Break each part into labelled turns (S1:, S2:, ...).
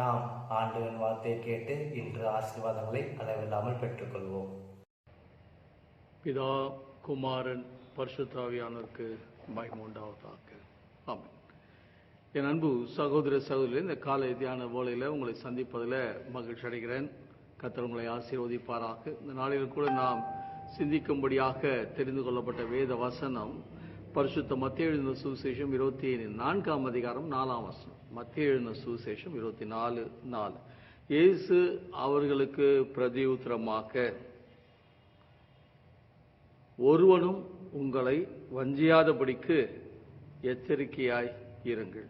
S1: நாம் ஆண்டவன் வார்த்தையை கேட்டு இன்று ஆசீர்வாதங்களை அளவில்லாமல் பெற்றுக்கொள்வோம்.
S2: பிதா குமாரன் பரிசுத்தாவியானோருக்கு மகிமுண்டாவதாக ஆமாம் என் அன்பு சகோதர சகோதரி இந்த காலை தியான வேளையில் உங்களை சந்திப்பதில் மகிழ்ச்சி அடைகிறேன். கத்தர் உங்களை ஆசீர்வதிப்பாராக. இந்த நாளில் கூட நாம் சிந்திக்கும்படியாக தெரிந்து கொள்ளப்பட்ட வேத வசனம் பரிசுத்த மத்திய எழுதின சுவிசேஷம் இருபத்தி நான்காம் அதிகாரம் நாலாம் வசனம். மத்திய எழுதின சுவிசேஷம் இருபத்தி நாலு. நாலு இயேசு அவர்களுக்கு பிரதியுத்தரமாக ஒருவனும் உங்களை வஞ்சியாதபடிக்கு எச்சரிக்கையாய் இருங்கள்.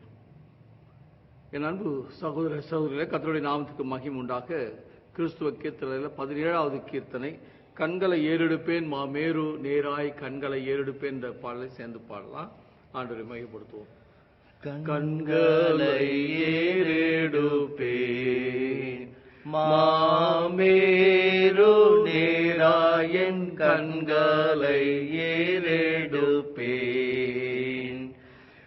S2: என் அன்பு சகோதர சகோதரிகளே கத்தருடைய நாமத்துக்கு மகிம் உண்டாக. கிறிஸ்துவ கீர்த்தனையில் பதினேழாவது கீர்த்தனை கண்களை ஏறெடுப்பேன் மா மேரு நேராய் கண்களை ஏறெடுப்பேன் என்ற பாடலை சேர்ந்து பாடலாம். ஆண்டவரை மையப்படுத்துவோம் கண்களை ஏறெடுப்பேன் மாமேரு நேராயன் கண்களை ஏறெடுப்பேன்.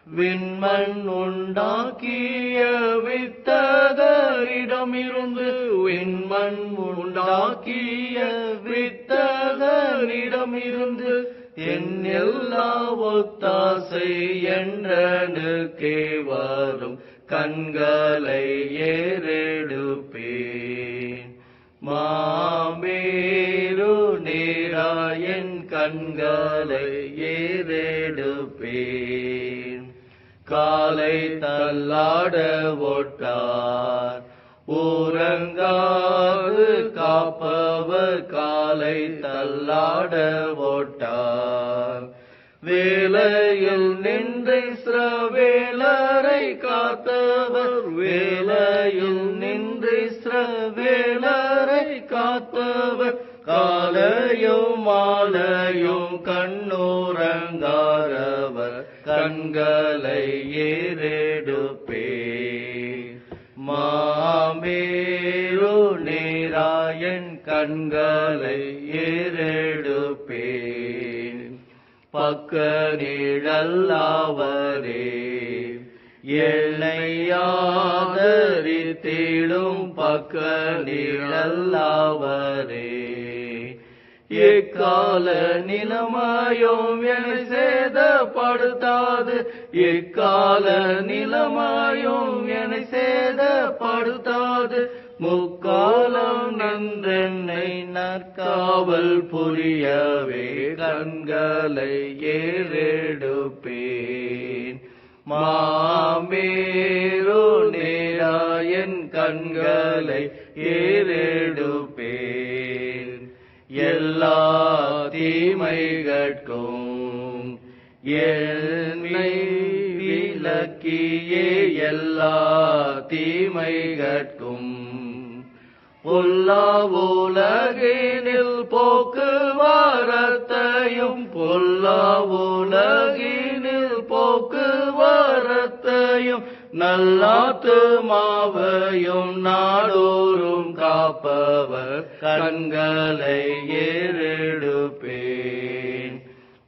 S2: விண்மண் உண்டாக்கிய வித்தகரிடமிருந்து விண்மண் உண்டாக்கிய வித்தகரிடமிருந்து என் எல்லா ஒத்தாசை என்றனுக்கே வரும் கண்களை ஏறெடுப்பேன். மாமேரு நேராயன் கண்களை ஏறெடுப்பேன். காலை தள்ளாட ஓட்டார் ஊரங்காது காப்பவர் காலை தள்ளாட ஓட்டார். வேலையில் நின்று ஸ்ரவேலரை காத்தவர் வேலையில் நின்று ஸ்ரவேலரை காத்தவர். காலையும் மாலையும் கண்ணூரங்காரவர் கண்களை ஏறெடுப்பே. மா மாமேரு நேராயன் கண்களை ஏறெடுப்பேன். பக்க நிழல்லாவரே எல்லையாதரித்திடும் பக்க நிழல்லாவரே எக்கால நிலமாயும் என்னை சேதப்படுத்தாது எக்கால நிலமாயும் என சேதப்படுத்தாது. முக்காலம் நின்றென்னை நற்காவல் புரியவே கண்களை ஏறெடுப்பேன். மாமேரோ நேராயன் கண்களை ஏறெடுப்பேன். எல்லா தீமைகட்கும் எல் எல்லா தீமைகட்கும். பொல்லா உலகினில் போக்குவரத்தையும் பொல்லா உலகினில் போக்குவரத்தையும் நல்லாத்து மாவையும் நாடோறும் காப்பவர் கண்களை ஏறெடுப்பேன்.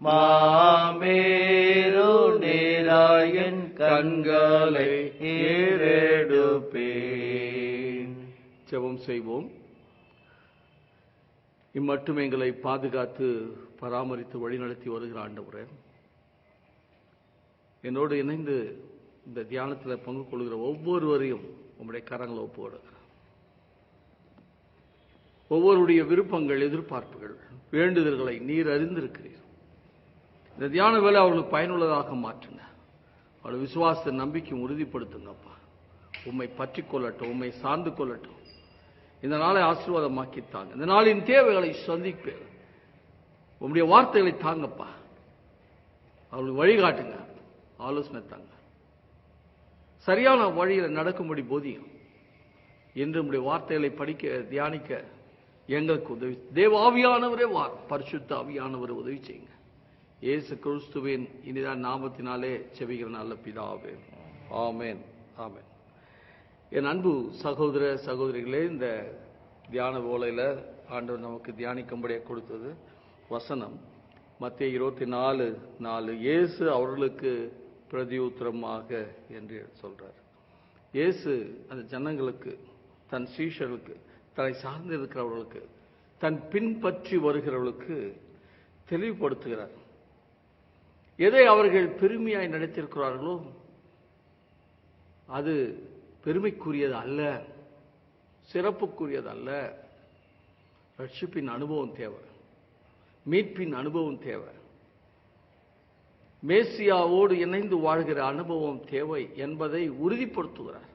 S2: மாமேரு நேராயன் கண்களை ஏறெடுப்பேன். ஜெபம் செய்வோம். இம்மட்டும் எங்களை பாதுகாத்து பராமரித்து வழிநடத்தி வருகிற ஆண்டவரே. என்னோடு இணைந்து இந்த தியானத்தில் பங்கு கொள்கிற ஒவ்வொருவரையும் உங்களுடைய கரங்களை ஒப்புவிடுகிறேன் ஒவ்வொருடைய விருப்பங்கள் எதிர்பார்ப்புகள் வேண்டுதல்களை நீர் அறிந்திருக்கிறீர். இந்த தியான வேலை அவர்களுக்கு பயனுள்ளதாக மாற்றுங்க. அவருடைய விசுவாச நம்பிக்கை உறுதிப்படுத்துங்கப்பா. உம்மை பற்றி கொள்ளட்டும் உம்மை சார்ந்து கொள்ளட்டும். இந்த நாளை ஆசீர்வாதமாக்கித்தாங்க. இந்த நாளின் தேவைகளை சந்திப்பேன் உங்களுடைய வார்த்தைகளை தாங்கப்பா. அவர்களுக்கு வழிகாட்டுங்க. ஆலோசனை தாங்க. சரியான வழியில் நடக்கும்படி போதியும்.
S3: என்று நம்முடைய வார்த்தைகளை படிக்க தியானிக்க எங்களுக்கு உதவி. தேவாவியானவரே வார். பரிசுத்த ஆவியானவரை உதவி செய்யுங்க. இயேசு கிறிஸ்துவின் இனிதான் நாமத்தினாலே செவிகிற நல்ல பிதாவே. ஆமேன். ஆமேன். என் அன்பு சகோதர சகோதரிகளே இந்த தியான ஓலையில் ஆண்டவர் நமக்கு தியானிக்கும்படியாக கொடுத்தது வசனம். மத்திய இருபத்தி நாலு நாலு. இயேசு அவர்களுக்கு பிரதியுத்தரமாக என்று சொல்றார். இயேசு அந்த ஜனங்களுக்கு தன் சீஷர்களுக்கு தன்னை சார்ந்து இருக்கிறவர்களுக்கு தன் பின்பற்றி வருகிறவர்களுக்கு தெளிவுபடுத்துகிறார். எதை அவர்கள் பெருமையாய் நடத்தியிருக்கிறார்களோ அது பெருமைக்குரியது அல்ல சிறப்புக்குரியது அல்ல. ரட்சிப்பின் அனுபவம் தேவை மீட்பின் அனுபவம் தேவை. மேசியாவோடு இணைந்து வாழ்கிற அனுபவம் தேவை என்பதை உறுதிப்படுத்துகிறார்.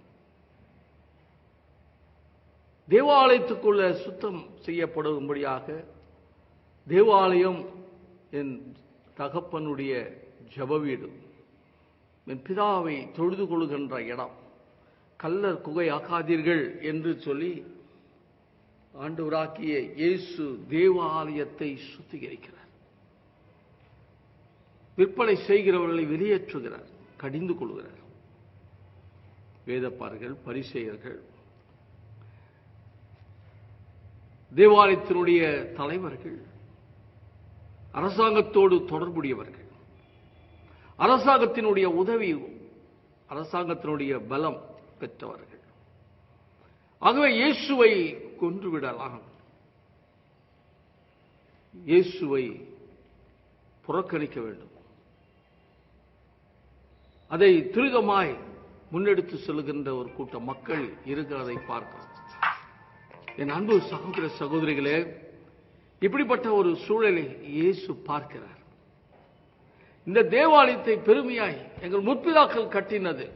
S3: தேவாலயத்துக்குள்ள சுத்தம் செய்யப்படும்படியாக தேவாலயம் என் தகப்பனுடைய ஜப வீடு. என் பிதாவை தொழுது கொள்கின்ற இடம். கல்லர் குகை ஆக்காதீர்கள் என்று சொல்லி ஆண்டவராக்கிய இயேசு தேவாலயத்தை சுத்திகரிக்கிறார். விற்பனை செய்கிறவர்களை வெளியேற்றுகிறார் கடிந்து கொள்கிறார். வேதப்பார்கள் பரிசெயர்கள் தேவாலயத்தினுடைய தலைவர்கள் அரசாங்கத்தோடு தொடர்புடையவர்கள். அரசாங்கத்தினுடைய உதவி அரசாங்கத்தினுடைய பலம் பெற்றவர்கள். ஆகவே இயேசுவை கொன்றுவிடலாம். இயேசுவை புறக்கணிக்க வேண்டும். அதை திருகமாய் முன்னெடுத்து செல்கின்ற ஒரு கூட்டம் மக்கள் இருக்கிறதை பார்க்கிறோம் என் அன்பு சகோதர சகோதரிகளே இப்படிப்பட்ட ஒரு சூழலை இயேசு பார்க்கிறார். இந்த தேவாலயத்தை பெருமையாய் எங்கள் முற்பிதாக்கள் கட்டினது.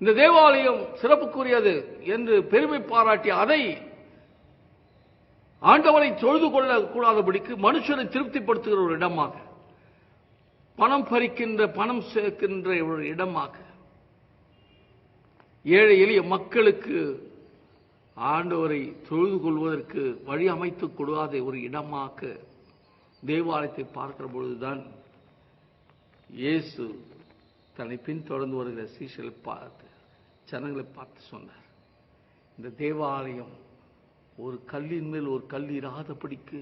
S3: இந்த தேவாலயம் சிறப்புக்குரியது என்று பெருமை பாராட்டி அதை ஆண்டவரை தொழுது கொள்ள கூடாதபடிக்கு மனுஷனை திருப்திப்படுத்துகிற ஒரு இடமாக பணம் பறிக்கின்ற பணம் சேர்க்கின்ற ஒரு இடமாக ஏழை எளிய மக்களுக்கு ஆண்டவரை தொழுது கொள்வதற்கு வழி அமைத்து கொடுக்காத ஒரு இடமாக தேவாலயத்தை பார்க்கிற பொழுதுதான் இயேசு தன்னை பின்தொடர்ந்து வருகிற சீசலை பார்த்து ஜனங்களை பார்த்து சொன்னார். இந்த தேவாலயம் ஒரு கல்லின் மேல் ஒரு கல் இராதபடிக்கு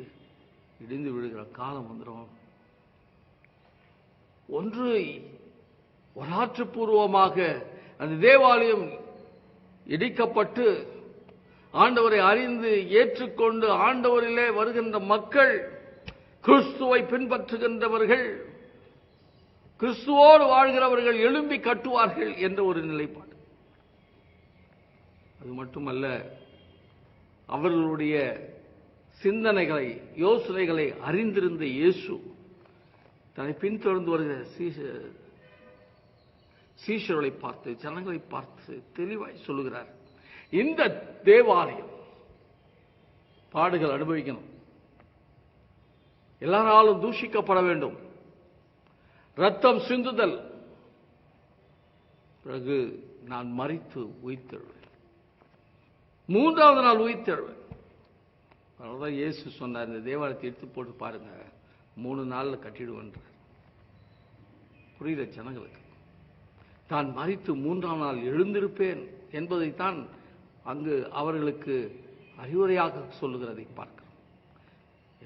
S3: இடிந்து விழுகிற காலம் வந்துடும். ஒன்று வரலாற்றுப்பூர்வமாக அந்த தேவாலயம் இடிக்கப்பட்டு ஆண்டவரை அறிந்து ஏற்றுக்கொண்டு ஆண்டவரிலே வருகின்ற மக்கள் கிறிஸ்துவை பின்பற்றுகின்றவர்கள் கிறிஸ்துவோடு வாழ்கிறவர்கள் எழும்பி கட்டுவார்கள் என்ற ஒரு நிலைப்பாடு. அது மட்டுமல்ல அவர்களுடைய சிந்தனைகளை யோசனைகளை அறிந்திருந்த இயேசு தன்னை பின்தொடர்ந்து வருகிற சீஷ- சீஷர்களை பார்த்து ஜனங்களை பார்த்து தெளிவாய் சொல்லுகிறார். இந்த தேவாலயம் பாடுகள் அனுபவிக்கணும். எல்லாராலும் தூஷிக்கப்பட வேண்டும். ரத்தம் சிந்துதல். பிறகு நான் மறித்து உயிர்த்தெழுவேன். மூன்றாவது நாள் உயிர்த்தெழுவேன். அதனாலதான் இயேசு சொன்னார் இந்த தேவாலயத்தை எடுத்து போட்டு பாருங்க. மூணு நாள்ல கட்டிடுவேன்றார் புரியுத ஜனங்களுக்கு? தான் மறித்து மூன்றாம் நாள் எழுந்திருப்பேன் என்பதைத்தான் அங்கு அவர்களுக்கு அறிவுரையாக சொல்லுகிறதை பார்க்கிறோம்.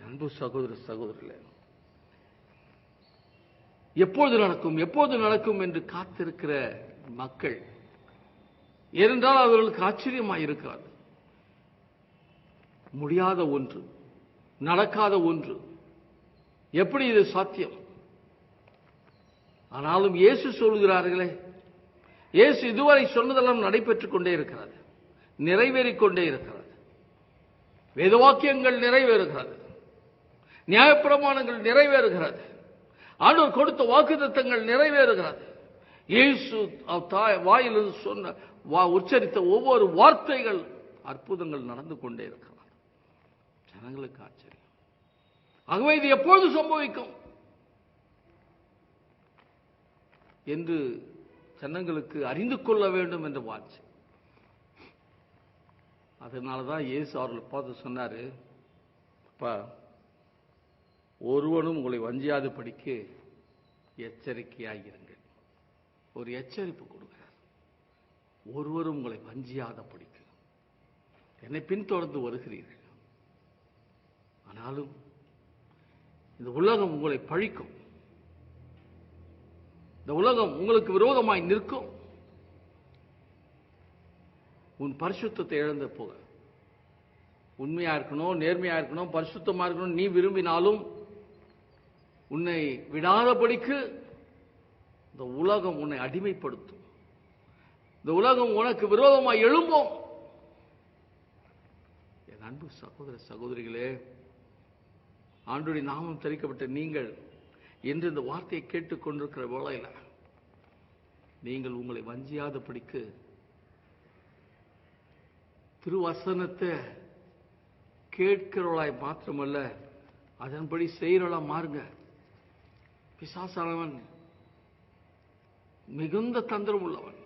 S3: அன்பு சகோதர சகோதரிகளே எப்போது நடக்கும் எப்போது நடக்கும் என்று காத்திருக்கிற மக்கள் ஏனென்றால் அவர்களுக்கு ஆச்சரியமாக இருக்கிறது முடியாத ஒன்று நடக்காத ஒன்று எப்படி இது சாத்தியம்? ஆனாலும் இயேசு சொல்கிறார்களே இயேசு இதுவரை சொன்னதெல்லாம் நடைபெற்றுக் கொண்டே இருக்கிறது. நிறைவேறிக் கொண்டே இருக்கிறது. வேதவாக்கியங்கள் நிறைவேறுகிறது. நியாயப்பிரமாணங்கள் நிறைவேறுகிறது. ஆண்டவர் கொடுத்த வாக்குத்தங்கள் நிறைவேறுகிறது. இயேசு தாய் வாயிலிருந்து சொன்ன வா உச்சரித்த ஒவ்வொரு வார்த்தைகள் அற்புதங்கள் நடந்து கொண்டே இருக்கிறது. ஜனங்களுக்கு ஆச்சரியம். ஆகவே இது எப்பொழுது சம்பவிக்கும்? என்று ஜனங்களுக்கு அறிந்து கொள்ள வேண்டும் என்ற வாட்சி அதனால தான் இயேசு அவர்களை பார்த்து சொன்னார் அப்பா ஒருவனும் உங்களை வஞ்சியாத படிக்க எச்சரிக்கையாகிருங்கள் ஒரு எச்சரிப்பு கொடுக்கிறார். ஒருவரும் உங்களை வஞ்சியாத படிக்க. என்னை பின்தொடர்ந்து வருகிறீர்கள். ஆனாலும் இந்த உலகம் உங்களை பழிக்கும். இந்த உலகம் உங்களுக்கு விரோதமாய் நிற்கும். உன் பரிசுத்தத்தை இழந்து போக உண்மையா இருக்கணும் நேர்மையா இருக்கணும் பரிசுத்தமா இருக்கணும் நீ விரும்பினாலும் உன்னை விடாதபடிக்கு இந்த உலகம் உன்னை அடிமைப்படுத்தும். இந்த உலகம் உனக்கு விரோதமாக எழும்போம். என் அன்பு சகோதர சகோதரிகளே ஆண்டுடைய நாமம் தரிக்கப்பட்ட நீங்கள் என்று இந்த வார்த்தையை கேட்டுக்கொண்டிருக்கிற வேளையில் நீங்கள் உங்களை வஞ்சியாதபடிக்கு திருவசனத்தை கேட்கிறவளாய் மாத்திரமல்ல அதன்படி செய்கிறவளா மாறுங்க. பிசாசானவன் மிகுந்த தந்திரம் உள்ளவன்.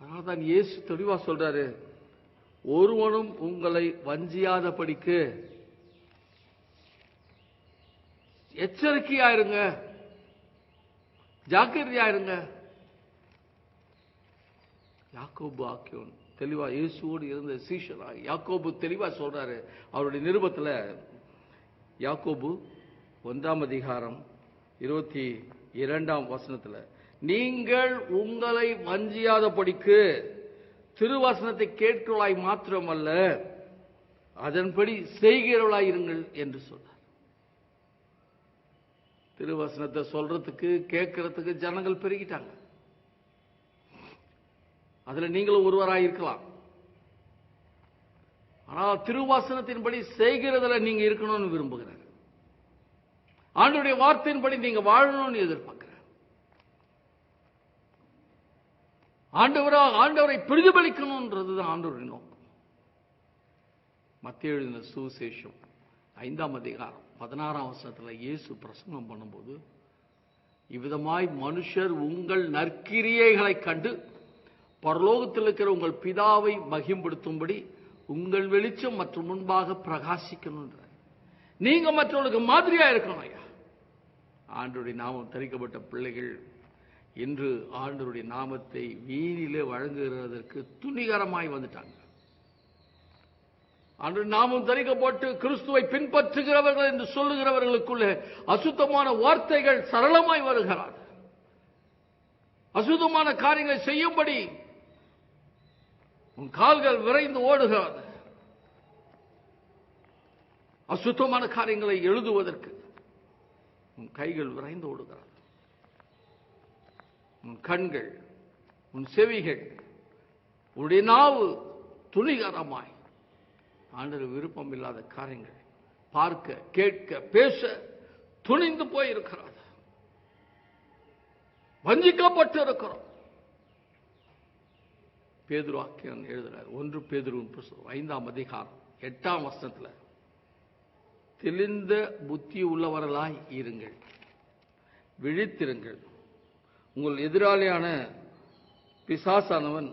S3: அதனால தான் இயேசு தெளிவா சொல்றாரு ஒருவனும் உங்களை வஞ்சியாதபடிக்கு எச்சரிக்கையா இருங்க ஜாக்கிரதையா இருங்க யாக்கோபு ஆக்கியோன். தெளிவா இயேசுவோடு இருந்த சீஷனா? யாக்கோபு தெளிவா சொல்றாரு. அவருடைய நிருபத்தில் யாக்கோபு ஒன்றாம் அதிகாரம் இருபத்தி இரண்டாம் வசனத்துல நீங்கள் உங்களை வஞ்சியாதபடிக்கு திருவசனத்தை கேட்கிறவளாய் மாத்திரமல்ல அதன்படி செய்கிறவளாய் இருங்கள் என்று சொன்னார். திருவசனத்தை சொல்றதுக்கு கேட்கறதுக்கு ஜனங்கள் பெருகிட்டாங்க. அதுல நீங்களும் ஒருவராய் இருக்கலாம் ஆனால் திருவாசனத்தின்படி செய்கிறதுல நீங்க இருக்கணும்னு விரும்புகிறார். ஆண்டுடைய வார்த்தையின்படி நீங்க வாழணும்னு எதிர்பார்க்கிறார். ஆண்டவரா ஆண்டவரை பிரதிபலிக்கணும்ன்றதுதான் ஆண்டவருடைய நோக்கம். மத்திய எழுதின சுவிசேஷம் ஐந்தாம் அதிகாரம் பதினாறாம் வருஷத்துல இயேசு பிரசங்கம் பண்ணும்போது இவ்விதமாய் மனுஷர் உங்கள் நற்கிரியைகளை கண்டு பரலோகத்தில் இருக்கிற உங்கள் பிதாவை மகிம்படுத்தும்படி உங்கள் வெளிச்சம் மற்றும் முன்பாக பிரகாசிக்கணும்ன்ற நீங்க மற்றவர்களுக்கு மாதிரியா இருக்கணும் ஐயா. ஆண்டுடைய நாமம் தரிக்கப்பட்ட பிள்ளைகள் இன்று ஆண்டருடைய நாமத்தை வீணிலே வழங்குகிறதற்கு துணிகரமாய் வந்துட்டாங்க. அன்று நாமும் தரிக்கப்பட்டு கிறிஸ்துவை பின்பற்றுகிறவர்கள் என்று சொல்லுகிறவர்களுக்குள்ளே அசுத்தமான வார்த்தைகள் சரளமாய் வருகிறார். அசுத்தமான காரியங்களை செய்யும்படி உன் கால்கள் விரைந்து ஓடுகிறது. அசுத்தமான காரியங்களை எழுதுவதற்கு உன் கைகள் விரைந்து ஓடுகிறது. உன் கண்கள் உன் செவிகள் உன்னுடைய நாவு துணிகரமாய். ஆண்டவர் விருப்பம் இல்லாத காரியங்கள் பார்க்க கேட்க பேச துணிந்து போயிருக்கிறார் வஞ்சிக்கப்பட்டு இருக்கிறோம் பேதுரு எழுதுகிறார் எழுதுறார். ஒன்று பேதுருவின் புஸ்தகம் ஐந்தாம் அதிகாரம் எட்டாம் வருஷத்தில் தெளிந்த புத்தி உள்ளவர்களாய் இருங்கள். விழித்திருங்கள். உங்கள் எதிராளியான பிசாசானவன்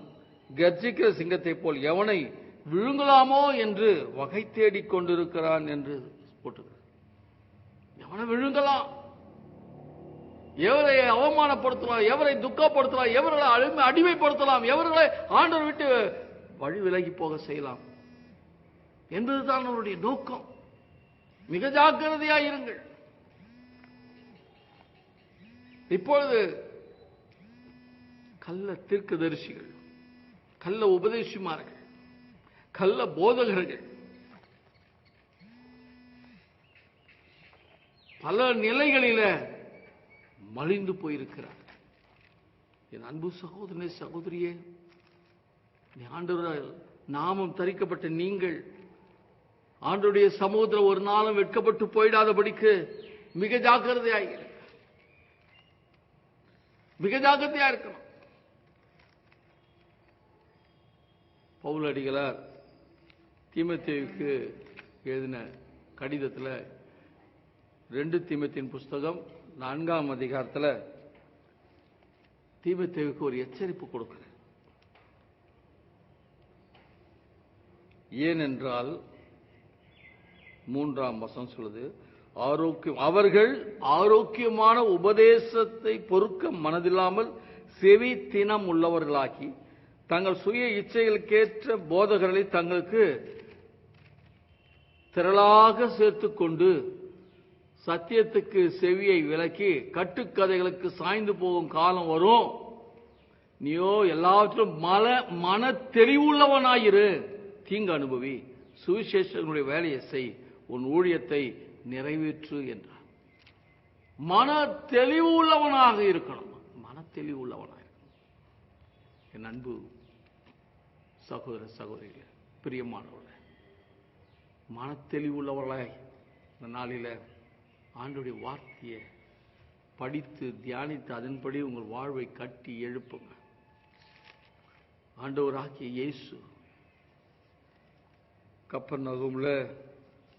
S3: கர்ஜிக்கிற சிங்கத்தைப் போல் எவனை விழுங்கலாமோ என்று வகை தேடிக் கொண்டிருக்கிறான் என்று போட்டுக்கிறார். எவனை விழுங்கலாம்? எவரை அவமானப்படுத்தலாம் எவரை துக்கப்படுத்தலாம் எவர்களை அடிமை அடிமைப்படுத்தலாம் எவர்களை ஆண்டவர் விட்டு வழி விலகி போக செய்யலாம். என்பதுதான் அவருடைய நோக்கம். மிக ஜாக்கிரதையாக இருங்கள். இப்பொழுது கள்ள தீர்க்கதரிசிகள் கள்ள உபதேசிமார்கள் கள்ள போதகர்கள் பல நிலைகளில மலிந்து போயிருக்கிறார். என் அன்பு சகோதரனே சகோதரியே ஆண்டவரால் நாமம் தரிக்கப்பட்ட நீங்கள் ஆண்டுடைய சமூகத்தில் ஒரு நாளும் வெட்கப்பட்டு போயிடாதபடிக்கு மிக ஜாக்கிரதையாக மிக ஜாக்கிரதையா இருக்கணும். பவுல் அடிகளார் தீமத்தேவுக்கு எழுதின கடிதத்தில் ரெண்டு தீமத்தின் புஸ்தகம் நான்காம் அதிகாரத்தில் தீமத்தேவுக்கு ஒரு எச்சரிப்பு கொடுக்கிறார். ஏனென்றால் மூன்றாம் வசம் சொல்லுது ஆரோக்கியம் அவர்கள் ஆரோக்கியமான உபதேசத்தை பொறுக்க மனதில்லாமல் செவி தினம் உள்ளவர்களாகி தங்கள் சுய இச்சைகளுக்கேற்ற போதகர்களை தங்களுக்கு திரளாக சேர்த்துக்கொண்டு சத்தியத்துக்கு செவியை விலக்கி கட்டுக்கதைகளுக்கு சாய்ந்து போகும் காலம் வரும். நீயோ எல்லாவற்றிலும் மல மன தெளிவுள்ளவனாயிரு தீங்கு அனுபவி. சுவிசேஷனுடைய வேலையை செய். உன் ஊழியத்தை நிறைவேற்று என்றார். மன தெளிவு உள்ளவனாக இருக்கணும். மன தெளிவு உள்ளவனாக இருக்கணும் என் அன்பு சகோதர சகோதரிகள் பிரியமானவர்களே மன தெளிவுள்ளவர்களாய் இந்த நாளில் ஆண்டுடைய வார்த்தையை படித்து தியானித்து அதன்படி உங்கள் வாழ்வை கட்டி எழுப்புங்க. ஆண்டவராகிய இயேசு கப்பர் நகமில்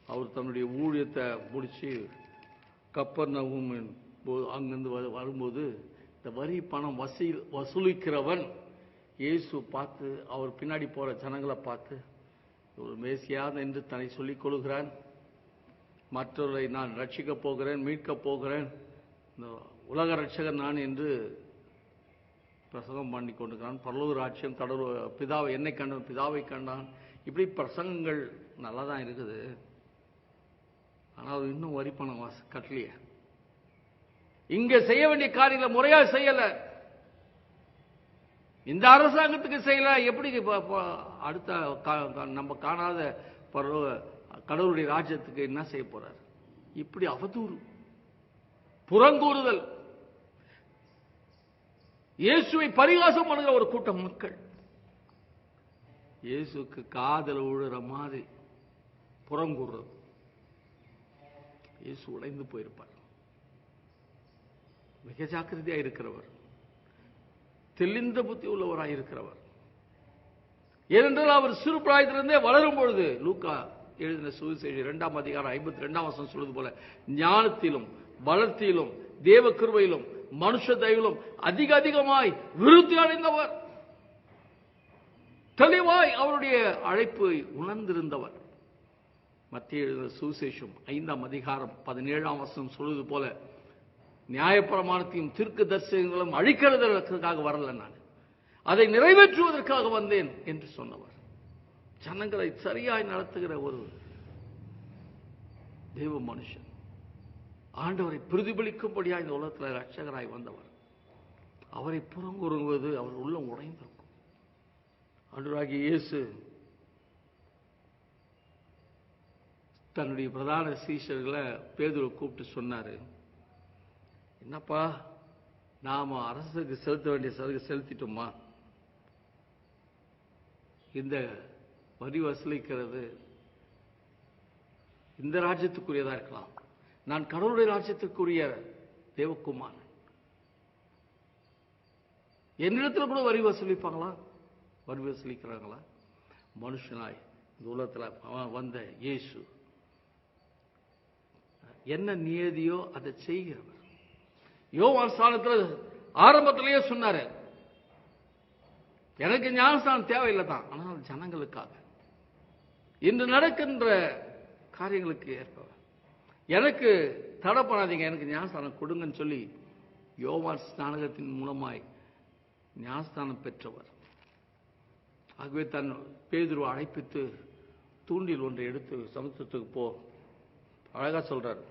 S3: அவர் தன்னுடைய ஊழியத்தை முடிச்சு கப்பர் நகும் அங்கிருந்து வ- வரும்போது இந்த வரி பணம் வசூ வசூலிக்கிறவன் இயேசு பார்த்து அவர் பின்னாடி போற ஜனங்களை பார்த்து ஒரு மேசியாத என்று தன்னை சொல்லிக் கொள்கிறான். மற்றவர்களை நான் ரட்சிக்கப் போகிறேன் மீட்கப் போகிறேன். இந்த உலக ரட்சகர் நான் என்று பிரசங்கம் பண்ணி கொண்டிருக்கிறான். பரலூர் ராட்சியம் கடவுள் பிதாவை என்னை கண்டான் பிதாவை கண்டான். இப்படி பிரசங்கங்கள் நல்லா தான் இருக்குது. ஆனால் அது இன்னும் வரி பணம் வாச கட்டலையே. இங்க செய்ய வேண்டிய காரியங்களை முறையாக செய்யல. இந்த அரசாங்கத்துக்கு செய்யல. எப்படி அடுத்த கா- கா- நம்ம காணாத பருவ கடவுளுடைய ராஜ்யத்துக்கு என்ன செய்ய போறார்? இப்படி அவதூறு. புறங்கூறுதல். இயேசுவை பரிகாசம் பண்ணுகிற ஒரு கூட்டம் மக்கள். இயேசுக்கு காதல் விழுற மாதிரி புறங்கூறுறது. இயேசு உடைந்து போயிருப்பார். மிக ஜாக்கிரதையா இருக்கிறவர். தெளிந்த புத்தி உள்ளவராய் இருக்கிறவர். ஏனென்றால் அவர் சிறு பிராயத்திலிருந்தே வளரும் பொழுது லூக்கா எழுதின சுவிசேஷம் இரண்டாம் அதிகாரம் ஐம்பத்தி ரெண்டாம் வசனம் சொல்வது போல ஞானத்திலும் வளர்த்தியிலும் தேவ கிருவையிலும் மனுஷ தயவிலும் அதிக அதிகமாய் விருத்தி அடைந்தவர். தெளிவாய் அவருடைய அழைப்பை உணர்ந்திருந்தவர். மத்திய எழுதின சுவிசேஷம் ஐந்தாம் அதிகாரம் பதினேழாம் வசனம் சொல்வது போல நியாயப்பிரமாணத்தையும் தீர்க்க தரிசனங்களும் அழிக்கிறதற்காக வரல நான். அதை நிறைவேற்றுவதற்காக வந்தேன் என்று சொன்னவர். ஜனங்களை சரியாய் நடத்துகிற ஒரு தெய்வ மனுஷன். ஆண்டவரை பிரதிபலிக்கும்படியாக இந்த உலகத்தில் ரட்சகராய் வந்தவர். அவரை புறங்குறுவது அவர் உள்ளம் உடைந்திருக்கும். ஆண்டவராகிய இயேசு தன்னுடைய பிரதான சீஷர்களை பேதுரை கூப்பிட்டு சொன்னார் என்னப்பா நாம அரசுக்கு செலுத்த வேண்டிய சலுகை செலுத்திட்டோமா? இந்த வரி வசூலிக்கிறது இந்த ராஜ்யத்துக்குரியதா இருக்கலாம். நான் கடவுளுடைய ராஜ்யத்திற்குரிய தேவகுமார் என்னிடத்தில் கூட வரி வசூலிப்பாங்களா? வரி வசூலிக்கிறாங்களா? மனுஷனாய் இந்த உலகத்தில் அவன் வந்த இயேசு. என்ன நியதியோ அதை செய்கிறவர். யோவான் ஸ்தானத்தில் ஆரம்பத்திலேயே சொன்னாரு எனக்கு ஞானஸ்தானம் தேவையில்லை தான் ஆனால் ஜனங்களுக்காக. இன்று நடக்கின்ற காரியங்களுக்கு ஏற்ப எனக்கு தடை பண்ணாதீங்க எனக்கு ஞானஸ்தானம் கொடுங்கன்னு சொல்லி யோவான் ஸ்நானகத்தின் மூலமாய் ஞானஸ்தானம் பெற்றவர். ஆகவே தன் பேதுருவை அழைப்பித்து தூண்டில் ஒன்றை எடுத்து சமுத்திரத்துக்கு போ. அழகா சொல்றார்.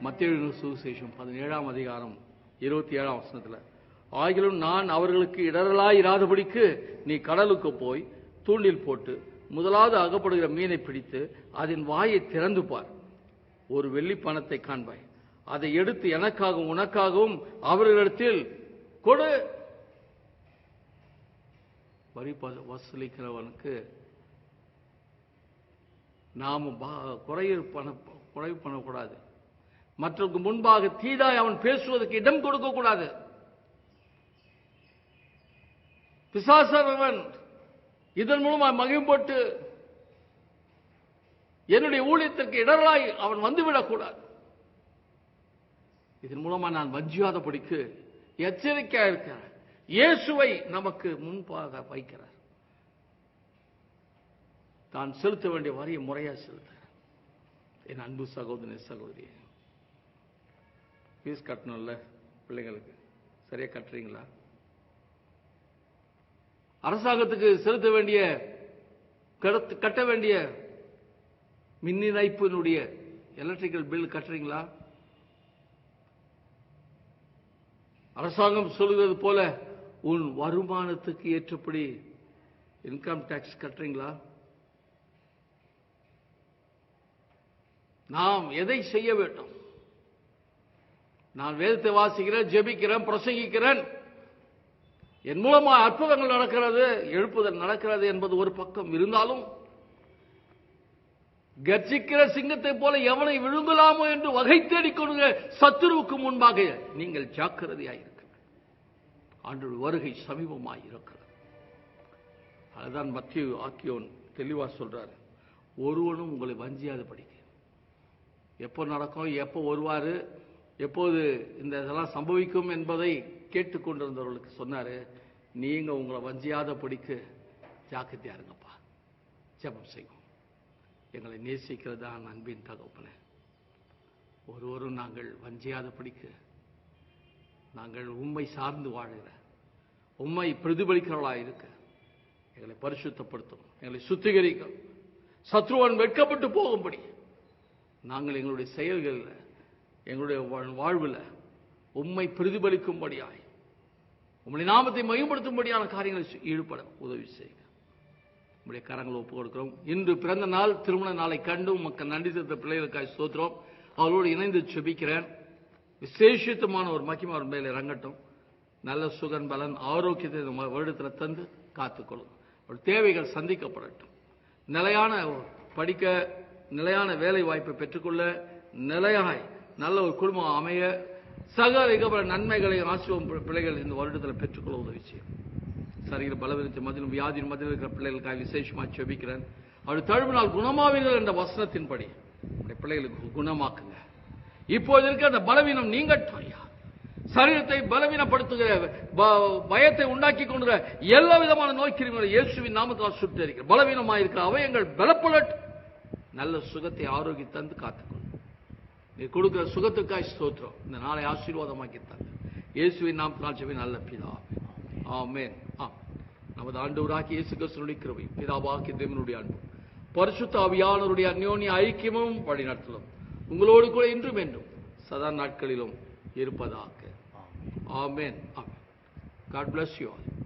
S3: மத்திய சுவிசேஷம் பதினேழாம் அதிகாரம் இருபத்தி ஏழாம் வசனத்தில் ஆகிலும் நான் அவர்களுக்கு இடரலாய் இராதபடிக்கு நீ கடலுக்கு போய் தூண்டில் போட்டு முதலாவது அகப்படுகிற மீனை பிடித்து அதன் வாயை திறந்து பார். ஒரு வெள்ளி பணத்தை காண்பாய். அதை எடுத்து எனக்காகவும் உனக்காகவும் அவர்களிடத்தில் கொடு. வரி வசூலிக்கிறவனுக்கு நாம பா- குறைய பண்ண குறைவு பண்ணக்கூடாது. மற்றவருக்கு முன்பாக தீதாய் அவன் பேசுவதற்கு இடம் கொடுக்க கூடாது பிசாசவன் இதன் மூலமாக மகிழ்பட்டு என்னுடைய ஊழியத்திற்கு இடரலாய் அவன் வந்துவிடக்கூடாது இதன் மூலமா நான் வஞ்சியாதபடிக்கு எச்சரிக்கையாக இருக்கிறேன் இயேசுவை நமக்கு முன்பாக வைக்கிறார். தான் செலுத்த வேண்டிய வரியை முறையாக செலுத்த என் அன்பு சகோதரி சகோதரி ஃபீஸ் கட்டணும்ல பிள்ளைங்களுக்கு? சரியா கட்டுறீங்களா? அரசாங்கத்துக்கு செலுத்த வேண்டிய கட்ட வேண்டிய மின் இணைப்பினுடைய எலக்ட்ரிக்கல் பில் கட்டுறீங்களா? அரசாங்கம் சொல்கிறது போல உன் வருமானத்துக்கு ஏற்றபடி இன்கம் டாக்ஸ் கட்டுறீங்களா? நாம் எதை செய்ய வேண்டும்? நான் வேதத்தை வாசிக்கிறேன் ஜெபிக்கிறேன் பிரசங்கிக்கிறேன். என் மூலமா அற்புதங்கள் நடக்கிறது எழுப்புதல் நடக்கிறது என்பது ஒரு பக்கம் இருந்தாலும் கர்ஜிக்கிற சிங்கத்தை போல எவனை விழுங்கலாமோ என்று வகை தேடிக்கொண்டு சத்துருவுக்கு முன்பாக நீங்கள் ஜாக்கிரதையாயிருக்க அன்று வருகை சமீபமாக இருக்கிறது. அதுதான் மத்திய ஆக்கியோன் தெளிவா சொல்றார். ஒருவனும் உங்களை வஞ்சியாத படிக்க எப்போ நடக்கும் எப்போ வருவாரு எப்போது இந்த இதெல்லாம் சம்பவிக்கும் என்பதை கேட்டுக்கொண்டிருந்தவர்களுக்கு சொன்னாரு நீங்க உங்களை வஞ்சியாத படிக்கு ஜாக்கிரதையா இருங்கப்பா. ஜெபம் செய்வோம். எங்களை நேசிக்கிறதா அன்பின் தகப்பனே. ஒருவரும் நாங்கள் வஞ்சியாத படிக்கு நாங்கள் உண்மை சார்ந்து வாழ்கிற உண்மை பிரதிபலிக்கிறவளா இருக்க எங்களை பரிசுத்தப்படுத்தும் எங்களை சுத்திகரிக்கும். சத்ருவன் வெட்கப்பட்டு போகும்படி நாங்கள் எங்களுடைய செயல்களில் எங்களுடைய வாழ்- வாழ்வில் உண்மை பிரதிபலிக்கும்படியாய். உம்முடைய நாமத்தை மகிமைப்படுத்தும்படியான காரியங்களில் ஈடுபட உதவி செய்யுங்க உங்களுடைய கரங்களை ஒப்பு கொடுக்கிறோம். இன்று பிறந்த நாள் திருமண நாளை கண்டு உமக்கு நன்றி செலுத்த பிள்ளைகளுக்காய் சோத்துறோம் அவரோடு இணைந்து செபிக்கிறேன். விசேஷித்தமான ஒரு மகிமை அவர் மேலே இறங்கட்டும். நல்ல சுகன் பலன் ஆரோக்கியத்தை இந்த வருடத்தில் தந்து காத்துக்கொள்ளும் ஒரு தேவைகள் சந்திக்கப்படட்டும். நிலையான படிக்க நிலையான வேலை வாய்ப்பை பெற்றுக்கொள்ள நிலையாய் நல்ல ஒரு குடும்பம் அமைய சகல நன்மைகளை ஆசிரியம் பிள்ளைகள் இந்த வருடத்தில் பெற்றுக்கொள்ள உதவி செய்யும். சரீர பலவீனத்தை மதிலும் வியாதியின் மதிலும் இருக்கிற பிள்ளைகளுக்காக விசேஷமா செபிக்கிறேன். அவர் தழுவினால் குணமாவீர்கள் என்ற வசனத்தின்படி நம்முடைய பிள்ளைகளுக்கு குணமாக்குங்க. இப்போது இருக்கிற அந்த பலவீனம் நீங்கட்டும் ஐயா. சரீரத்தை பலவீனப்படுத்துகிற ப- பயத்தை உண்டாக்கி கொண்டுகிற எல்லா விதமான நோய் கிருமிகளை இயேசுவின் நாமத்தால் சுட்டரிக்கிற பலவீனமாக இருக்கிற அவயங்கள் பலப்படட் நல்ல சுகத்தை ஆரோக்கியத்தந்து தந்து நீ கொடுக்கிற சுகத்துக்காய் ஸ்தோத்திரம். இந்த நாளை ஆசீர்வாதமாக்கி தந்து இயேசுவின் நாமத்தினால் செவி நல்ல பிதா. ஆமென். ஆ. நமது ஆண்டவராகி இயேசு கிறிஸ்துவினுடைய கிருபை பிதாவாகி தேவனுடைய அன்பு பரிசுத்த ஆவியானவருடைய அந்யோன்ய ஐக்கியமும் வழிநடத்தலும் உங்களோடு கூட இன்றும் என்றும் சதா நாட்களிலும் இருப்பதாக. Amen. Amen. God bless you all.